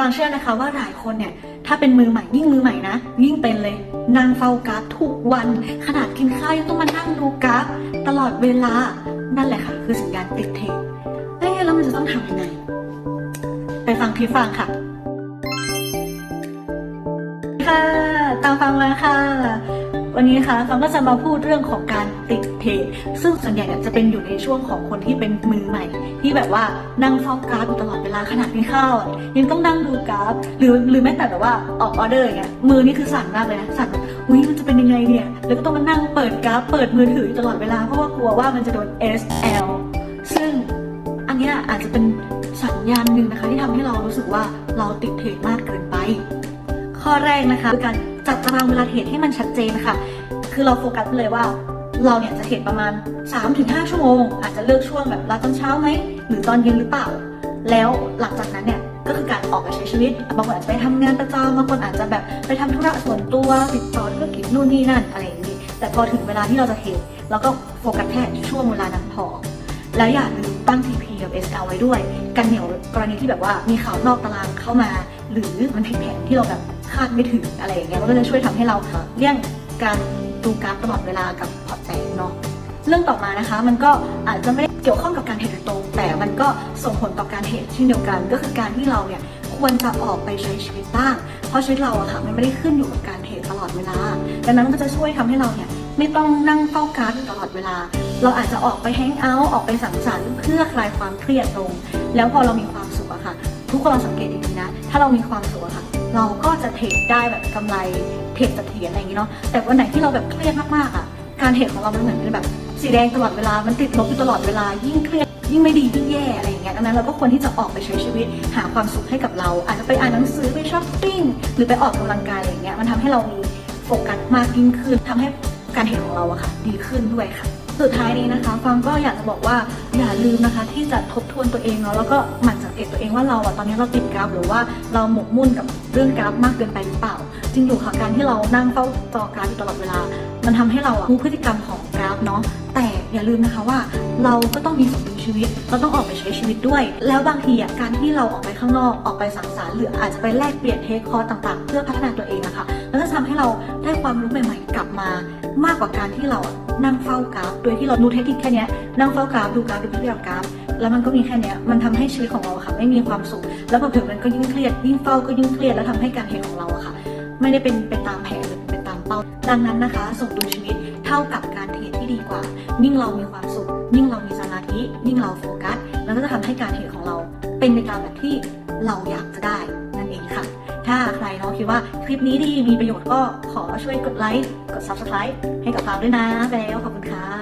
ฟังเชื่อนะคะว่าหลายคนเนี่ยถ้าเป็นมือใหม่ยิ่งมือใหม่นะ ยิ่งเป็นเลยนั่งเฝ้ากราฟทุกวัน ขนาดกินข้าวยังต้องมานั่งดูกราฟตลอดเวลานั่นแหละค่ะ คือสัญญาณติดเทรนเอ๊ะแล้วมันจะต้องทำยังไง ไปฟังคลิปฟังค่ะ ค่ะ ตามฟังมาค่ะ วันนี้นะคะฟังก็จะมาพูดเรื่องของการติดเพจ ซึ่งส่วนใหญ่จะเป็นอยู่ในช่วงของคนที่เป็นมือใหม่ ที่แบบว่านั่งเฝ้ากราฟอยู่ตลอดเวลาขนาดกินข้าวยังต้องนั่งดูกราฟ หรือหรือแม้แต่แบบว่าออกออเดอร์อย่างเงี้ยมือนี่คือสั่นมากเลยนะสั่นอุ้ยมันจะเป็นยังไงเนี่ย แล้วก็ต้องมานั่งเปิดกราฟเปิดมือถืออยู่ตลอดเวลาเพราะว่ากลัวว่ามันจะโดน SL ซึ่งอันนี้อาจจะเป็นสัญญาณหนึ่งนะคะที่ทำให้เรารู้สึกว่าเราติดเทรดมากเกินไป ข้อแรกนะคะคือการ จัดตารางเวลาเทรดให้มันชัดเจนค่ะ คือเราโฟกัสไปเลยว่า เราเนี่ยจะเทรดประมาณ 3-5 ชั่วโมง อาจจะเลือกช่วงแบบราตอนเช้าไหมหรือตอนเย็นหรือเปล่า แล้วหลังจากนั้นเนี่ยก็คือการออกไปใช้ชีวิต บางคนอาจจะไปทำงานประจำบางคนอาจจะแบบไปทำธุระส่วนตัวติดต่อธุรกิจนู่นนี่นั่นอะไรอย่างนี้ แต่พอถึงเวลาที่เราจะเทรดเราก็โฟกัสแค่ช่วงเวลานั้นพอแล้วอย่าลืมตั้ง TP กับ SL ไว้ด้วย กันเหนียวกรณีที่แบบว่ามีข่าวนอกตารางเข้ามา หรือมันผิดแผนที่เราแบบาดไม่ถึงอะไรอย่างเงี้ยมันก็จะช่วยทำให้เราเลี่ยงการดูกราฟตลอดเวลากับพอร์ตแตกเนาะเรื่องต่อมานะคะ มันก็อาจจะไม่ได้เกี่ยวข้องกับการเทรดตรง แต่มันก็ส่งผลต่อการเทรดเช่นเดียวกัน ก็คือการที่เราเนี่ยควรจะออกไปใช้ชีวิตบ้าง เพราะชีวิตเราอะค่ะมันไม่ได้ขึ้นอยู่กับการเทรดตลอดเวลาดังนั้นมันก็จะช่วยทำให้เราเนี่ยไม่ต้องนั่งเฝ้ากราฟอยู่ตลอดเวลา เราอาจจะออกไปแฮงเอาท์ออกไปสังสรรค์เพื่อคลายความเครียดลง แล้วพอเรามีความสุขอะค่ะ ทุกคนลองสังเกตดีๆนะ ถ้าเรามีความสุขอะค่ะ เราก็จะเทรดได้แบบกำไรเทรดเสถียรอะไรอย่างนี้เนาะแต่วันไหนที่เราแบบเครียดมากๆอะการเทรดของเรามันเหมือนเป็นแบบสีแดงตลอดเวลา มันติดลบอยู่ตลอดเวลา ยิ่งเครียดยิ่งไม่ดียิ่งแย่อะไรอย่างเงี้ยดังนั้นเราก็ควรที่จะออกไปใช้ชีวิตหาความสุขให้กับเรา อาจจะไปอ่านหนังสือไปช้อปปิ้งหรือไปออกกำลังกายอะไรอย่างเงี้ยมันทำให้เรามีโฟกัสมากยิ่งขึ้นทำให้การเทรดของเราอะค่ะ ดีขึ้นด้วยค่ะ สุดท้ายนี้นะคะฟังก็อยากจะบอกว่าอย่าลืมนะคะ ที่จะทบทวนตัวเองเนาะแล้วก็หมั่นสังเกตตัวเองว่าเราอะตอนนี้เราติดกราฟหรือว่าเราหมกมุ่นกับเรื่องกราฟมากเกินไปหรือเปล่า จริงอยู่ค่ะการที่เรานั่งเฝ้าจอกราฟอยู่ตลอดเวลา มันทำให้เราอะรู้พฤติกรรมของกราฟเนาะแต่อย่าลืมนะคะว่าเราก็ต้องมีสมดุลชีวิตเราต้องออกไปใช้ชีวิตด้วย แล้วบางทีอะการที่เราออกไปข้างนอกออกไปสังสรรค์หรืออาจจะไปแลกเปลี่ยนเทคคอร์สต่างๆ เพื่อพัฒนาตัวเองนะคะแล้วก็ทำให้เราได้ความรู้ใหม่ ๆ กลับมา มากกว่าการที่เราอะนั่งเฝ้ากราฟ โดยที่เรารู้เทคนิคแค่นี้นั่งเฝ้ากราฟดูกราฟดูพฤติกรรมกราฟ แล้วมันก็มีแค่นี้มันทำให้ชีวิตของเราค่ะไม่มีความสุข แล้วพอถึงมันก็ยิ่งเครียดยิ่งเฝ้าก็ยิ่งเครียดแล้วทำให้การเทรดของเราอะค่ะ ไม่ได้เป็นไปตามแผนหรือเป็นตามเป้า ดังนั้นนะคะสมดุลชีวิตเท่ากับการเทรดที่ดีกว่า ยิ่งเรามีความสุข ยิ่งเรามีสมาธิยิ่งเราโฟกัส แล้วก็จะทำให้การเทรดของเรา เป็นไปตามแบบที่เราอยากจะได้ ถ้าใครเนาะคิดว่าคลิปนี้ดีมีประโยชน์ก็ขอช่วยกดไลค์กด subscribe ให้กับฟางด้วยนะแล้วขอบคุณค่ะ